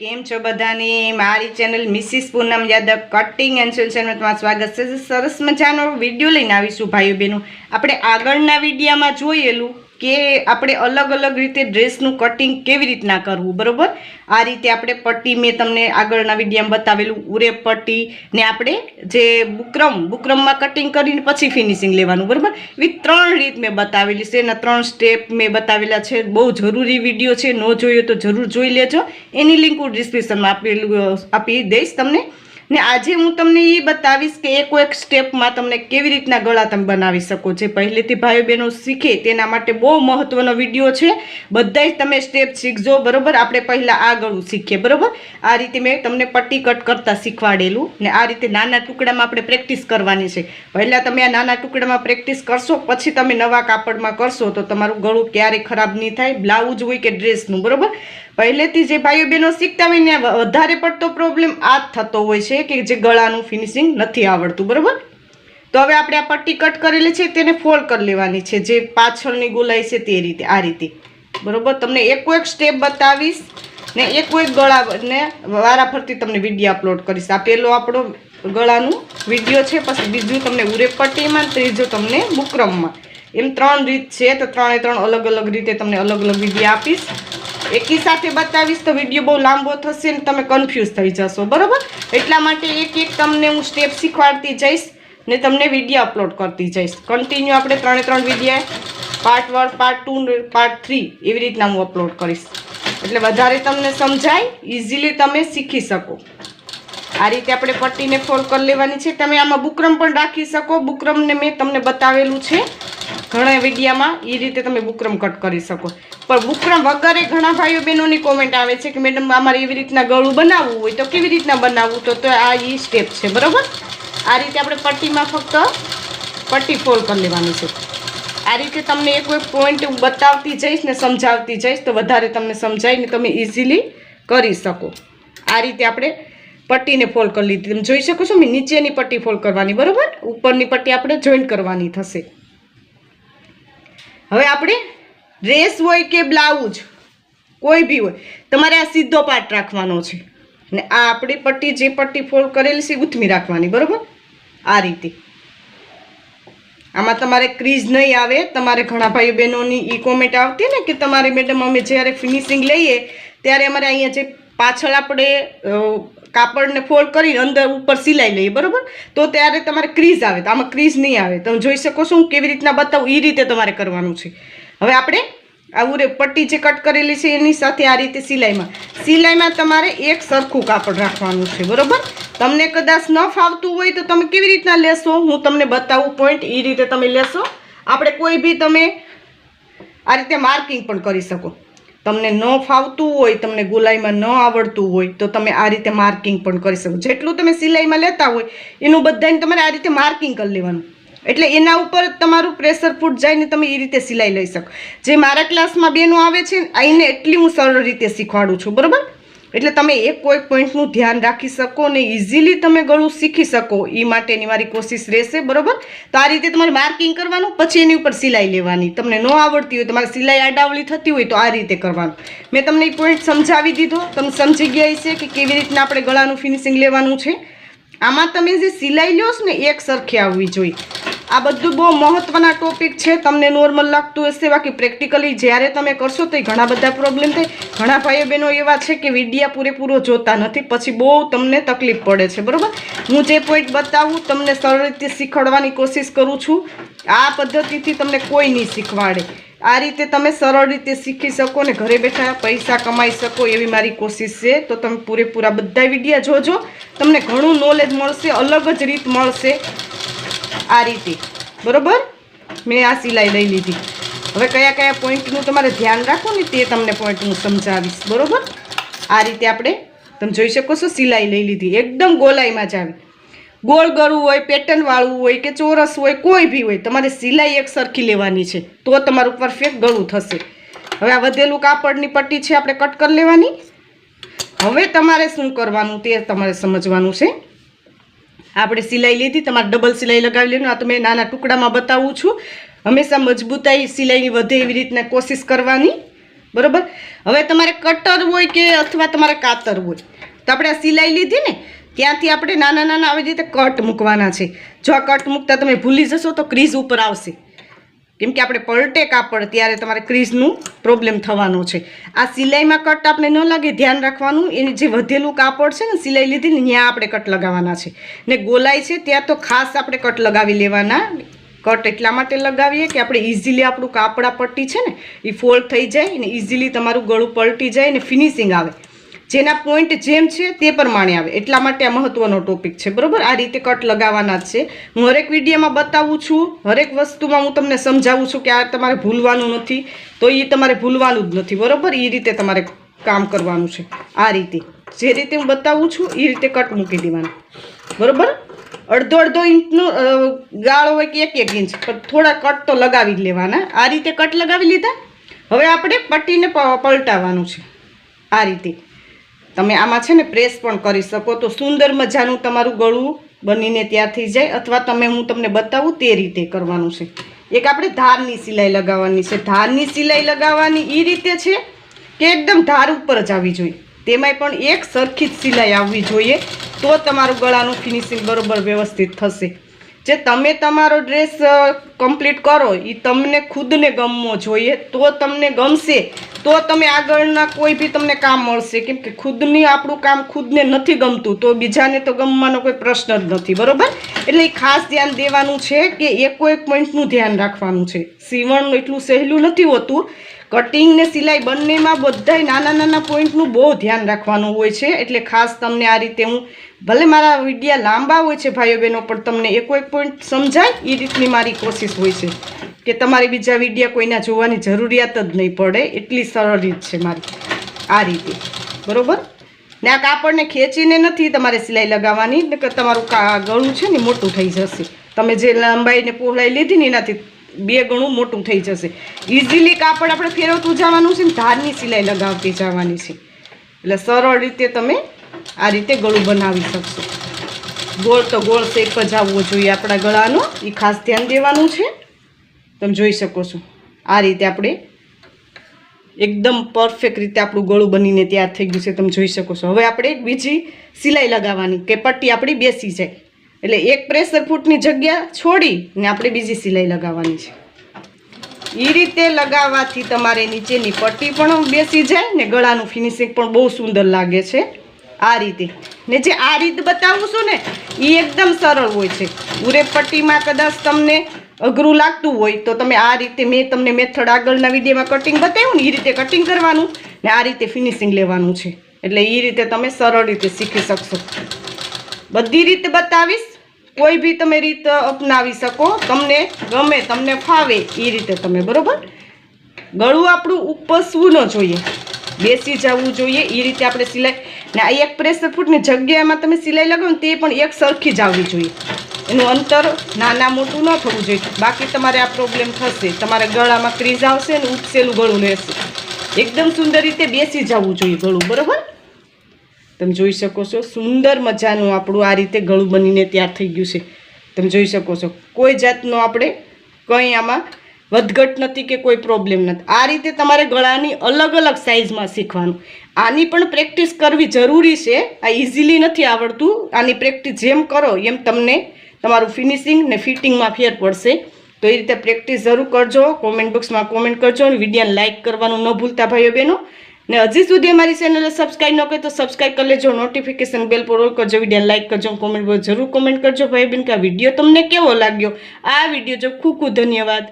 કેમ છો બધાની? મારી channel Mrs Poonam Yadav cutting and સોલ્યુશનમાં તમારું સ્વાગત છે. સરસ મજાનો વીડિયો લઈને આવીશું ભાઈઓ બહેનો. આપણે આગળના વિડીયામાં જોયેલું કે આપણે અલગ અલગ રીતે ડ્રેસનું કટિંગ કેવી રીતના કરવું, બરાબર? આ રીતે આપણે પટ્ટી મેં તમને આગળના વિડીયામાં બતાવેલું, ઉરે પટ્ટી ને આપણે જે બુકરમ, બુકરમમાં કટિંગ કરીને પછી ફિનિશિંગ લેવાનું, બરાબર? એવી ત્રણ રીત મેં બતાવેલી છે, એના ત્રણ સ્ટેપ મેં બતાવેલા છે. બહુ જરૂરી વીડિયો છે, ન જોયો તો જરૂર જોઈ લેજો. એની લિંક હું ડિસ્ક્રિપ્શનમાં આપેલું આપી દઈશ તમને. ને આજે હું તમને એ બતાવીશ કે એક એક સ્ટેપમાં તમને કેવી રીતના ગળા તમે બનાવી શકો જે પહેલેથી ભાઈઓ બહેનો શીખે તેના માટે બહુ મહત્વનો વીડિયો છે. બધા તમે સ્ટેપ શીખજો, બરોબર? આપણે પહેલાં આ ગળું શીખીએ, બરાબર? આ રીતે મેં તમને પટ્ટી કટ કરતાં શીખવાડેલું ને આ રીતે નાના ટુકડામાં આપણે પ્રેક્ટિસ કરવાની છે. પહેલાં તમે આ નાના ટુકડામાં પ્રેક્ટિસ કરશો, પછી તમે નવા કાપડમાં કરશો તો તમારું ગળું ક્યારેય ખરાબ નહીં થાય. બ્લાઉઝ હોય કે ડ્રેસનું, બરોબર? પહેલેથી જે ભાઈઓ બહેનો શીખતા હોય ને વધારે પડતો પ્રોબ્લેમ આ થતો હોય છે કે જે ગળાનું ફિનિશિંગ નથી આવડતું, બરાબર? તો હવે આપણે આ પટ્ટી કટ કરેલી છે, તેને ફોલ્ડ કરી લેવાની છે. જે પાછળની ગોલાઈ છે તે રીતે, આ રીતે. બરાબર? તમને એકો એક સ્ટેપ બતાવીશ ને એકો એક ગળા ને વારા ફરતી તમને વીડિયો અપલોડ કરીશ. આ પહેલો આપણો ગળાનું વીડિયો છે, પછી બીજું તમને ઉરે પટ્ટીમાં ત્રીજું તમને બુકરમમાં. એમ ત્રણ રીત છે, તો ત્રણે ત્રણ અલગ અલગ રીતે તમને અલગ અલગ વીડિયો આપીશ. એકી સાથે બતાવીશ તો વીડિયો બહુ લાંબો થશે ને તમે કન્ફ્યુઝ થઈ જશો, બરોબર? એટલા માટે એક એક તમને હું સ્ટેપ શીખવાડતી જઈશ ને તમને વીડિયો અપલોડ કરતી જઈશ. કન્ટિન્યુ આપણે ત્રણે ત્રણ વિડીયા part one part two part three એવી રીતના હું અપલોડ કરીશ. એટલે વધારે તમને સમજાય ઇઝીલી તમે શીખી શકો. આ રીતે આપણે પટ્ટીને ફોલ્ડ કરી લેવાની છે. તમે આમાં બુકરમ પણ રાખી શકો. બુકરમને મેં તમને બતાવેલું છે. ઘણા વિડીયામાં એ રીતે તમે બુકરમ કટ કરી શકો. પણ બુકરમ વગરે ઘણા ભાઈઓ બહેનોની કોમેન્ટ આવે છે કે મેડમ, અમારે એવી રીતના ગળું બનાવવું હોય તો કેવી રીતના બનાવવું? તો તો આ એ સ્ટેપ છે, બરાબર? આ રીતે આપણે પટ્ટીમાં ફક્ત પટ્ટી ફોલ્ડ કરી લેવાની છે. આ રીતે તમને એક કોઈ પોઈન્ટ હું બતાવતી જઈશ ને સમજાવતી જઈશ તો વધારે તમને સમજાવીને તમે ઇઝીલી કરી શકો. આ રીતે આપણે પટ્ટીને ફોલ્ડ કરી લીધી. તમે જોઈ શકો છો, મેં નીચેની પટ્ટી ફોલ્ડ કરવાની, બરાબર? ઉપરની પટ્ટી આપણે જોઈન્ટ કરવાની થશે. હવે આપણે ડ્રેસ હોય કે બ્લાઉઝ કોઈ બી હોય, તમારે આ સીધો પાર્ટ રાખવાનો છે. ને આ આપણી પટ્ટી, જે પટ્ટી ફોલ્ડ કરેલી છે ગૂંથમી રાખવાની, બરાબર? આ રીતે. આમાં તમારે ક્રીઝ નહીં આવે. તમારે ઘણા ભાઈઓ બહેનોની ઈ કોમેન્ટ આવતી ને કે તમારે મેડમ અમે જ્યારે ફિનિશિંગ લઈએ, ત્યારે અમારે અહીંયા જે પાછળ આપણે કાપડને ફોલ્ડ કરીને અંદર ઉપર સિલાઈ લઈએ, બરાબર? તો ત્યારે તમારે ક્રીઝ આવે, તો આમાં ક્રીઝ નહીં આવે. તમે જોઈ શકો છો હું કેવી રીતના બતાવું એ રીતે તમારે કરવાનું છે. હવે આપણે આવું રે પટ્ટી જે કટ કરેલી છે એની સાથે આ રીતે સિલાઈમાં. સિલાઈમાં તમારે એક સરખું કાપડ રાખવાનું છે, બરાબર? તમને કદાચ ન ફાવતું હોય તો તમે કેવી રીતના લેશો? હું તમને બતાવું પોઈન્ટ એ રીતે તમે લેશો. આપણે કોઈ બી તમે આ રીતે માર્કિંગ પણ કરી શકો. તમને ન ફાવતું હોય, તમને ગુલાઈમાં ન આવડતું હોય, તો તમે આ રીતે માર્કિંગ પણ કરી શકો. જેટલું તમે સિલાઈમાં લેતા હોય, એનું બધાને તમારે આ રીતે માર્કિંગ કરી લેવાનું. એટલે એના ઉપર તમારું પ્રેશર ફૂટ જાય ને તમે એ રીતે સિલાઈ લઈ શકો. જે મારા ક્લાસમાં બેનો આવે છે ને, આઈને એટલી હું સરળ રીતે શીખવાડું છું, બરાબર? એટલે તમે એક કોઈ પોઈન્ટનું ધ્યાન રાખી શકો ને ઇઝીલી તમે ગળું શીખી શકો. એ માટેની મારી કોશિશ રહેશે, બરાબર? તો આ રીતે તમારે માર્કિંગ કરવાનું, પછી એની ઉપર સિલાઈ લેવાની. તમને ન આવડતી હોય, તમારે સિલાઈ આડાવળી થતી હોય તો આ રીતે કરવાનું. મેં તમને એ પોઈન્ટ સમજાવી દીધો. તમે સમજી ગયા છે કે કેવી રીતના આપણે ગળાનું ફિનિશિંગ લેવાનું છે. આમાં તમે જે સિલાઈ લ્યો છો ને એક સરખી આવવી જોઈએ. આ બધું બહુ મહત્વના ટોપિક છે. તમને નોર્મલ લાગતું હશે, બાકી પ્રેક્ટિકલી જ્યારે તમે કરશો તો ઘણા બધા પ્રોબ્લેમ થાય. ઘણા ભાઈઓ બહેનો એવા છે કે વિડીયા પૂરેપૂરો જોતા નથી, પછી બહુ તમને તકલીફ પડે છે, બરાબર? હું જે પોઈન્ટ બતાવું, તમને સરળ રીતે શીખવાડવાની કોશિશ કરું છું. આ પદ્ધતિથી તમને કોઈ નહીં શીખવાડે. આ રીતે તમે સરળ રીતે શીખી શકો ને ઘરે બેઠા પૈસા કમાઈ શકો એવી મારી કોશિશ છે. તો તમે પૂરેપૂરા બધા વિડીયા જોજો. તમને ઘણું નોલેજ મળશે, અલગ જ રીત મળશે. આ રીતે. બરોબર? મેં આ સિલાઈ લઈ લીધી. હવે કયા કયા પોઈન્ટનું તમારે ધ્યાન રાખો ને તે તમને પોઈન્ટ હું સમજાવીશ. બરોબર? આ રીતે આપણે તમે જોઈ શકો છો સિલાઈ લઈ લીધી. એકદમ ગોલાઈમાં જ આવી. ગોળ ગળું હોય પેટર્નવાળું હોય કે ચોરસ હોય, કોઈ બી હોય, તમારે સિલાઈ એક સરખી લેવાની છે. તો તમારું પરફેક્ટ ગળું થશે. હવે આ વધેલું કાપડની પટ્ટી છે, આપણે કટ કરી લેવાની. હવે તમારે શું કરવાનું તે તમારે સમજવાનું છે. આપણે સિલાઈ લીધી, તમારે ડબલ સિલાઈ લગાવી લેવાનું. આ તો મેં નાના ટુકડામાં બતાવું છું. હંમેશા મજબૂતાઈ સિલાઈની વધે એવી રીતના કોશિશ કરવાની. બરાબર? હવે તમારે કટર હોય કે અથવા તમારે કાતર હોય. તો આપણે આ સિલાઈ લીધી ને, ત્યાંથી આપણે નાના નાના આવી રીતે કટ મૂકવાના છે. જો આ કટ મૂકતા તમે ભૂલી જશો તો ક્રીઝ ઉપર આવશે. કેમ કે આપણે પલટે કાપડ ત્યારે તમારે ક્રીઝનું પ્રોબ્લેમ થવાનો છે. આ સિલાઈમાં કટ આપણે ન લાગે, ધ્યાન રાખવાનું એ જે વધેલું કાપડ છે ને સિલાઈ લીધી ત્યાં આપણે કટ લગાવવાના છે. ને ગોલાઈ છે, ત્યાં તો ખાસ આપણે કટ લગાવી લેવાના. કટ એટલા માટે લગાવીએ કે આપણે ઇઝીલી આપણું કાપડા પટ્ટી છે ને, એ ફોલ્ડ થઈ જાય ને ઇઝીલી તમારું ગળું પલટી જાય ને ફિનિશિંગ આવે. જેના પોઈન્ટ જેમ છે તે પ્રમાણે આવે. એટલા માટે આ મહત્વનો ટોપિક છે. બરોબર? આ રીતે કટ લગાવવાના છે. હું હરેક વિડીયોમાં બતાવું છું. હરેક વસ્તુમાં હું તમને સમજાવું છું કે આ તમારે ભૂલવાનું નથી. તો એ તમારે ભૂલવાનું જ નથી. બરોબર? એ રીતે તમારે કામ કરવાનું છે. આ રીતે. જે રીતે હું બતાવું છું એ રીતે કટ મૂકી દેવાનું. બરોબર? અડધો અડધો ઇંચનો ગાળો હોય કે એક એક ઇંચ. પણ થોડા કટ તો લગાવી જ લેવાના. આ રીતે કટ લગાવી લીધા. હવે આપણે પટ્ટીને પલટાવવાનું છે. આ રીતે. તમે આમાં છે ને પ્રેસ પણ કરી શકો. તો સુંદર મજાનું તમારું ગળું બનીને તૈયાર થઈ જાય અથવા તમે હું તમને બતાવું તે રીતે કરવાનું છે. એક આપણે ધારની સિલાઈ લગાવવાની છે. ધારની સિલાઈ લગાવવાની એ રીતે છે કે એકદમ ધાર ઉપર જ આવવી જોઈએ. તેમાંય પણ એક સરખી જ સિલાઈ આવવી જોઈએ તો તમારું ગળાનું ફિનિશિંગ બરોબર વ્યવસ્થિત થશે. જે તમે તમારો ડ્રેસ કમ્પ્લીટ કરો એ તમને ખુદને ગમવો જોઈએ તો તમને ગમશે. તો તમે આગળના કોઈ બી તમને કામ મળશે. કેમ કે ખુદની આપણું કામ ખુદને નથી ગમતું. તો બીજાને તો ગમવાનો કોઈ પ્રશ્ન જ નથી. બરોબર? એટલે ખાસ ધ્યાન દેવાનું છે કે એકો એક પોઈન્ટનું ધ્યાન રાખવાનું છે. સીવણનું એટલું સહેલું નથી હોતું. કટિંગ ને સિલાઈ બંનેમાં બધાય નાના નાના પોઈન્ટનું બહુ ધ્યાન રાખવાનું હોય છે. એટલે ખાસ તમને આ રીતે હું, ભલે મારા વિડીયા લાંબા હોય છે ભાઈઓ બહેનો, પણ તમને એકો એક પોઈન્ટ સમજાય એ રીતની મારી કોશિશ હોય છે. કે તમારે બીજા વિડીયા કોઈના જોવાની જરૂરિયાત જ નહીં પડે, એટલી સરળ રીત છે મારી. આ રીતે. બરાબર? ને આ કાપડને ખેંચીને નથી તમારે સિલાઈ લગાવવાની તમારું ગળું છે ને મોટું થઈ જશે. તમે જે લંબાઈને પહોળાઈ લીધી ને એનાથી બે ગણું મોટું થઈ જશે. ઇઝીલી કાપડ આપણે ફેરવતું જવાનું છે ને, ધારની સિલાઈ લગાવતી જવાની છે. એટલે સરળ રીતે તમે આ રીતે ગળું બનાવી શકશો. ગોળ તો ગોળ શેપ જ આવવો જોઈએ આપણા ગળાનો એ ખાસ ધ્યાન દેવાનું છે. તમે જોઈ શકો છો. આ રીતે આપણે એકદમ પરફેક્ટ રીતે આપણું ગળું બનીને તૈયાર થઈ ગયું છે, તમે જોઈ શકો છો. હવે આપણે બીજી સિલાઈ લગાવવાની કે પટ્ટી આપણી બેસી જાય. એટલે એક પ્રેશર ફૂટની જગ્યા છોડી ને આપણે બીજી સિલાઈ લગાવવાની છે. એ રીતે લગાવવાથી તમારે નીચેની પટ્ટી પણ બેસી જાય ને ગળાનું ફિનિશિંગ પણ બહુ સુંદર લાગે છે. આ રીતે. ને જે આ રીત બતાવું છું ને એ એકદમ સરળ હોય છે. ઉરે પટ્ટીમાં કદાચ તમને અઘરું લાગતું હોય તો તમે આ રીતે મેં તમને મેથડ આગળના વિડીયોમાં કટિંગ બતાવ્યું ને એ રીતે કટિંગ કરવાનું ને આ રીતે ફિનિશિંગ લેવાનું છે. એટલે એ રીતે તમે સરળ રીતે શીખી શકશો. બધી રીતે બતાવીશ, કોઈ બી તમે રીત અપનાવી શકો, તમને ગમે, તમને ફાવે એ રીતે તમે, બરોબર? ગળું આપણું ઉપસવું ન જોઈએ. બેસી જવું જોઈએ એ રીતે આપણે સિલાઈ, ને આ એક પ્રેશર ફૂટની જગ્યામાં તમે સિલાઈ લગાવો તે પણ એક સરખી જ આવવી જોઈએ. એનું અંતર નાના મોટું ન થવું જોઈએ. બાકી તમારે આ પ્રોબ્લેમ થશે. તમારા ગળામાં ક્રીઝ આવશે ને ઉપસેલું ગળું રહેશે એકદમ સુંદર રીતે બેસી જવું જોઈએ ગળું, બરાબર? તમે જોઈ શકો છો, સુંદર મજાનું આપણું આ રીતે ગળું બનીને તૈયાર થઈ ગયું છે. તમે જોઈ શકો છો, કોઈ જાતનો આપણે કંઈ આમાં વધઘટ નથી કે કોઈ પ્રોબ્લેમ નથી. આ રીતે તમારે ગળાની અલગ અલગ સાઇઝમાં શીખવાનું. આની પણ પ્રેક્ટિસ કરવી જરૂરી છે. આ ઇઝીલી નથી આવડતું. આની પ્રેક્ટિસ જેમ કરો એમ તમને તમારું ફિનિશિંગ ને ફિટિંગમાં ફેર પડશે. તો એ રીતે પ્રેક્ટિસ જરૂર કરજો. કોમેન્ટ બોક્સમાં કોમેન્ટ કરજો અને વિડીયોને લાઇક કરવાનું ન ભૂલતા ભાઈઓ બહેનો. ને હજી સુધી અમારી ચેનલને સબસ્ક્રાઈબ ન કરી તો સબસ્ક્રાઈબ કરી લેજો. નોટિફિકેશન બેલ પર ઓલ કરજો. વીડિયો લાઇક કરજો કોમેન્ટ બોક્સ જરૂર કોમેન્ટ કરજો. ભાઈ બેન કે આ વીડિયો તમને કેવો લાગ્યો? આ વીડિયો જો ખૂબ ખૂબ ધન્યવાદ.